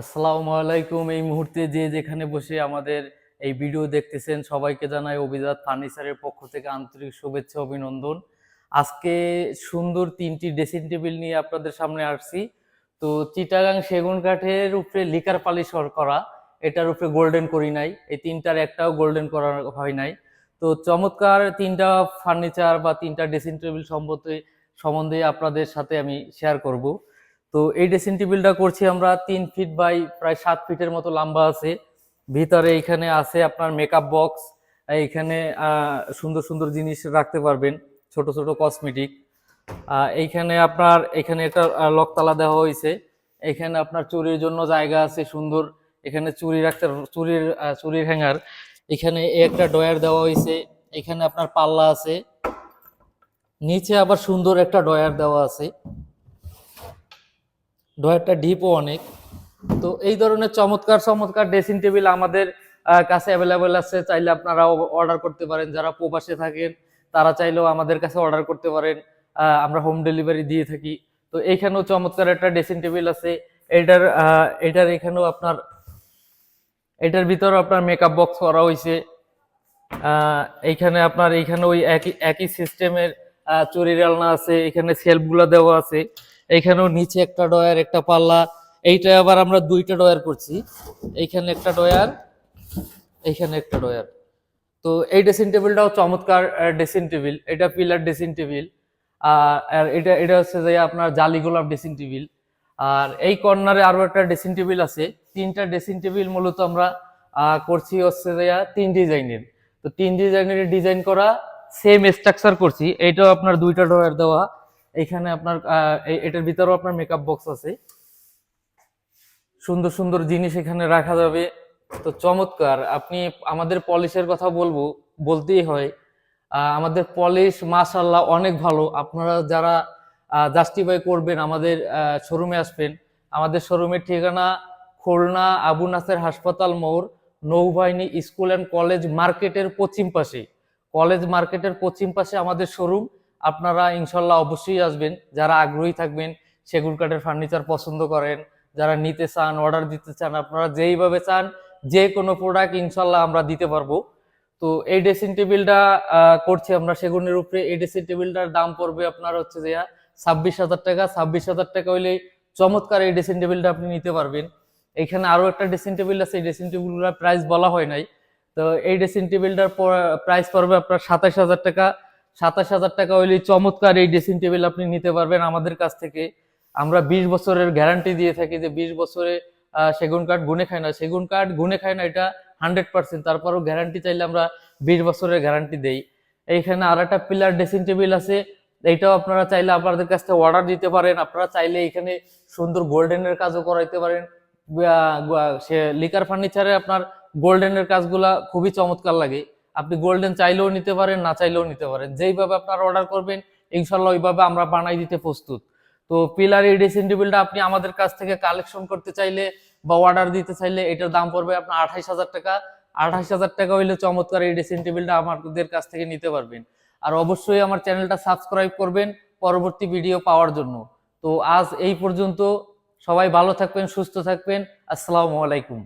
আসসালামু আলাইকুম। এই মুহূর্তে যে যেখানে বসে আমাদের এই ভিডিও দেখতেছেন, সবাইকে জানাই অভিজাত ফার্নিচারের পক্ষ থেকে আন্তরিক শুভেচ্ছা, অভিনন্দন। আজকে সুন্দর তিনটি ড্রেসিং টেবিল নিয়ে আপনাদের সামনে আসছি। তো চিটাগাং সেগুন কাঠের উপরে লিকার পালিশ করা, এটার উপরে গোল্ডেন করি নাই। এই তিনটার একটাও গোল্ডেন করা হয় নাই। তো চমৎকার তিনটা ফার্নিচার বা তিনটা ড্রেসিং টেবিল সম্বন্ধে সম্বন্ধে আপনাদের সাথে আমি শেয়ার করব। তো এই ড্রেসিং টেবিলটা করছি আমরা তিন ফিট বাই প্রায় সাত ফিটের মতো লম্বা আছে। ভিতরে এখানে আছে আপনার মেকআপ বক্স এইখানে সুন্দর সুন্দর জিনিস রাখতে পারবেন, ছোট ছোট কসমেটিক এইখানে আপনার, এখানে একটা লকতালা দেওয়া হয়েছে। এখানে আপনার চুরির জন্য জায়গা আছে সুন্দর। এখানে চুরি রাখতে চুরির চুরির হ্যাঙ্গার এখানে একটা ডয়ার দেওয়া হয়েছে। এখানে আপনার পাল্লা আছে। নিচে আবার সুন্দর একটা ডয়ার দেওয়া আছে। ডয়ারটা ডিপও অনেক। তো এই ধরনের চমৎকার চমৎকার ড্রেসিং টেবিল আমাদের কাছে অ্যাভেলেবেল আছে। চাইলে আপনারা অর্ডার করতে পারেন। যারা প্রবাসে থাকেন, তারা চাইলেও আমাদের কাছে অর্ডার করতে পারেন। আমরা হোম ডেলিভারি দিয়ে থাকি। তো এইখানেও চমৎকার একটা ড্রেসিং টেবিল আছে। এটার এটার এখানেও আপনার, এটার ভিতরে আপনার মেকআপ বক্স করা হয়েছে এইখানে আপনার, এইখানে ওই একই একই সিস্টেমের চুরির আলনা আছে। এখানে সেলফগুলা দেওয়া আছে। এইখানেও নিচে একটা ডয়ার একটা পাল্লা। এইটা আবার আমরা দুইটা ডয়ার করছি। এইখানে একটা ডয়ার এইখানে একটা ডয়ার তো এই ড্রেসিং টেবিলটাও চমৎকার ড্রেসিং টেবিল। এটা পিলার ড্রেসিং টেবিল। আর এটা এটা হচ্ছে যে আপনার জালি গোলাপ ড্রেসিং টেবিল। আর এই কর্নারে আরও একটা ড্রেসিং টেবিল আছে। তিনটা ড্রেসিং টেবিল মূলত আমরা করছি হচ্ছে যে তিন ডিজাইনের। তো তিন ডিজাইনের ডিজাইন করা সেম স্ট্রাকচার করছি। এইটাও আপনার দুইটা ড্রয়ার দেওয়া। এখানে আপনার এটার ভিতরেও আপনার মেকআপ বক্স আছে। সুন্দর সুন্দর জিনিস এখানে রাখা যাবে। তো চমৎকার, আপনি আমাদের পলিশের কথা বলব, বলতেই হয় আমাদের পলিশ মাশাল্লাহ অনেক ভালো। আপনারা যারা জাস্টিফাই করবেন আমাদের শোরুমে আসবেন, আমাদের শোরুমের ঠিকানা খুলনা আবু নাসের হাসপাতাল মোড়, নৌবাহিনী স্কুল অ্যান্ড কলেজ মার্কেটের পশ্চিম পাশে। কলেজ মার্কেটের পশ্চিম পাশে আমাদের শোরুম আপনারা ইনশাল্লাহ অবশ্যই আসবেন। যারা আগ্রহী থাকবেন সেগুন কাঠের ফার্নিচার পছন্দ করেন, যারা নিতে চান, অর্ডার দিতে চান, আপনারা যেইভাবে চান, যে কোনো প্রোডাক্ট ইনশাল্লাহ আমরা দিতে পারব। তো এই ড্রেসিং টেবিলটা করছি আমরা সেগুনের উপরে। এই ড্রেসিং টেবিলটার দাম পড়বে আপনার হচ্ছে যে ছাব্বিশ হাজার টাকা। ছাব্বিশ হাজার টাকা হইলে চমৎকার এই ড্রেসিং টেবিলটা আপনি নিতে পারবেন। এখানে আরও একটা ড্রেসিং টেবিল আছে, এই ড্রেসিং টেবিলটার প্রাইস বলা হয় নাই। তো এই ড্রেসিং টেবিলটার প্রাইস পড়বে আপনার সাতাশ হাজার টাকা। সাতাশ হাজার টাকা হইলে চমৎকার এই ড্রেসিং টেবিল আপনি নিতে পারবেন আমাদের কাছ থেকে। আমরা বিশ বছরের গ্যারান্টি দিয়ে থাকি যে বিশ বছরে সেগুন কাঠ গুনে খায় না। সেগুন কাঠ গুনে খায় না, এটা হান্ড্রেড পার্সেন্ট তারপরও গ্যারান্টি চাইলে আমরা বিশ বছরের গ্যারান্টি দেই। এইখানে আর একটা পিলার ড্রেসিং টেবিল আছে। এইটাও আপনারা চাইলে আপনাদের কাছ থেকে অর্ডার দিতে পারেন। আপনারা চাইলে এখানে সুন্দর গোল্ডেনের কাজও করাইতে পারেন। সে লিকার ফার্নিচারে আপনার গোল্ডেনের কাজগুলা খুবই চমৎকার লাগে। আপনি গোল্ডেন চাইলেও নিতে পারেন, না চাইলেও নিতে পারেন। যেইভাবে আপনারা অর্ডার করবেন ইনশাল্লাহ ওইভাবে আমরা বানাই দিতে প্রস্তুত। তো পিলার এই ড্রেসিং টেবিলটা আপনি আমাদের কাছ থেকে কালেকশন করতে চাইলে বা অর্ডার দিতে চাইলে এটার দাম পড়বে আপনার আঠাইশ হাজার টাকা। আঠাইশ হাজার টাকা হইলে চমৎকার এই ড্রেসিং টেবিলটা আমাদের কাছ থেকে নিতে পারবেন। আর অবশ্যই আমার চ্যানেলটা সাবস্ক্রাইব করবেন পরবর্তী ভিডিও পাওয়ার জন্য। তো আজ এই পর্যন্ত সবাই ভালো থাকবেন, সুস্থ থাকবেন। আসসালামু আলাইকুম।